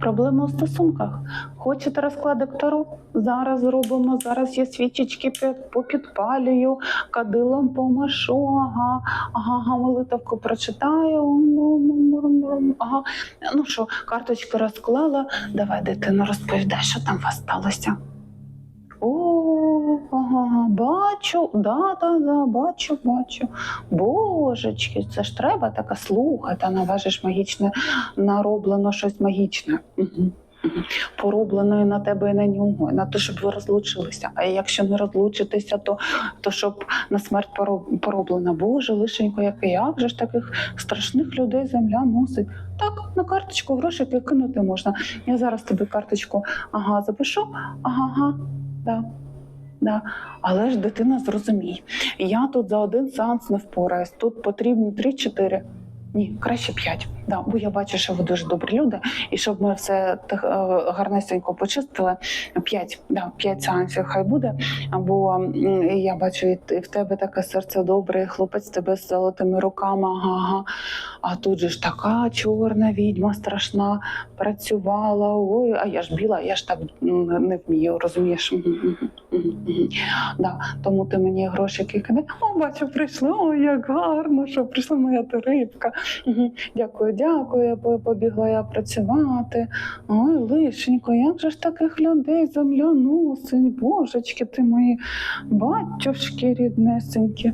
Проблема у стосунках. Хочете розкладик Таро? Зараз зробимо. Зараз я свічечки пі- попідпалюю, кадилом помашу, ага, ага, молитовку прочитаю. Ага. Ну що, карточки розклала. Давай, дитино, розповідай, що там у вас сталося. О, ага, бачу, да, да, да, бачу, бачу. Божечки, це ж треба таке слухати, наважиш магічне нароблено щось магічне. Угу. Пороблено на тебе і на нього, на те, щоб ви розлучилися. А якщо не розлучитися, то, то щоб на смерть поро- пороблено. Боже, лишенько, як, як же ж таких страшних людей земля носить. Так, на карточку грошики кинути можна. Я зараз тобі карточку ага, запишу, ага, ага, да. Да. Але ж дитина зрозумій, я тут за один сеанс не впораюсь. Тут потрібно 3-4. Ні, краще 5. Да, бо я бачу, що ви дуже добрі люди, і щоб ми все так, е, гарнесенько почистили. 5, да, 5 сеансів хай буде. Бо я бачу, і в тебе таке серце добре, і хлопець тебе з золотими руками. Ага. А тут же ж така чорна відьма страшна працювала. Ой, а я ж біла, я ж так не вмію, розумієш? Да, тому ти мені грошики кидай. О, бачу, прийшли. Ой, як гарно, що прийшла моя рибка. Дякую, дякую. Побігла я працювати. Ой, лишенько, як же ж таких людей земля носить? Божечки, ти мої батюшки ріднесенькі.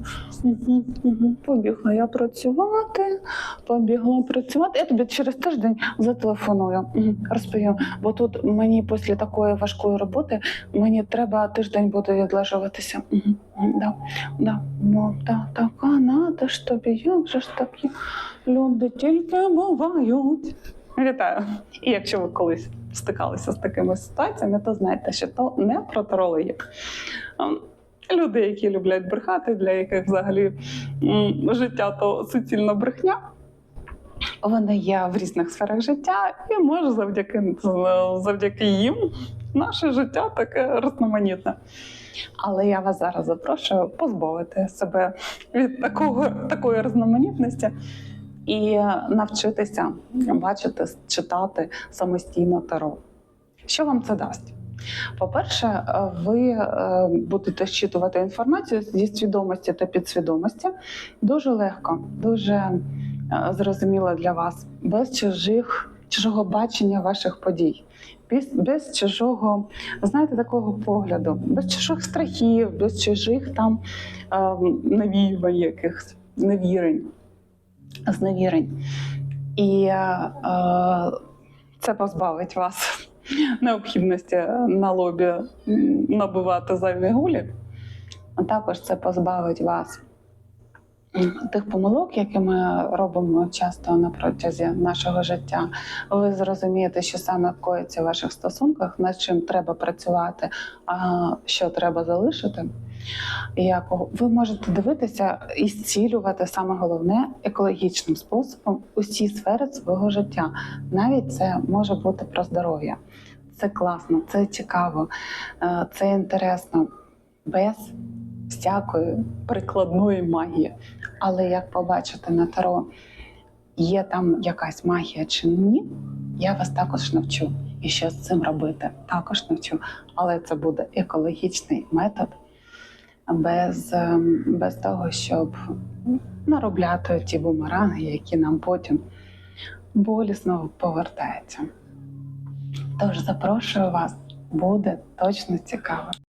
Побігла я працювати, побігла працювати. Я тобі через тиждень зателефоную. Мгм, Розповім. Бо тут мені після такої важкої роботи мені треба тиждень буде відлежуватися. Да, да, ну, та, така надо ж тобі, як же ж такі люди тільки бувають. Вітаю. І якщо ви колись стикалися з такими ситуаціями, то знайте, що то не про тарологію. Ем, Люди, які люблять брехати, для яких взагалі життя то суцільна брехня. Вони є в різних сферах життя, і може завдяки, завдяки їм наше життя таке різноманітне. Але я вас зараз запрошую позбавити себе від такого, такої різноманітності і навчитися бачити, читати самостійно таро. Що вам це дасть? По-перше, ви е, будете щитувати інформацію зі свідомості та підсвідомості дуже легко, дуже е, зрозуміло для вас, без чужих, чужого бачення ваших подій, без, без чужого, знаєте, такого погляду, без чужих страхів, без чужих там е, навіювань якихось невірень, зневірень. І е, е, це позбавить вас необхідності на лобі набивати зайві гулі. А також це позбавить вас тих помилок, які ми робимо часто на протязі нашого життя. Ви зрозумієте, що саме коїться в ваших стосунках, над чим треба працювати, а що треба залишити. Як ви можете дивитися і зцілювати саме головне екологічним способом усі сфери свого життя. Навіть це може бути про здоров'я. Це класно, це цікаво, е, це інтересно, без всякої прикладної магії. Але як побачите на таро, є там якась магія чи ні, я вас також навчу. І що з цим робити, також навчу. Але це буде екологічний метод без, ем, без того, щоб наробляти ті бумеранги, які нам потім болісно повертаються. Тож запрошую вас, буде точно цікаво.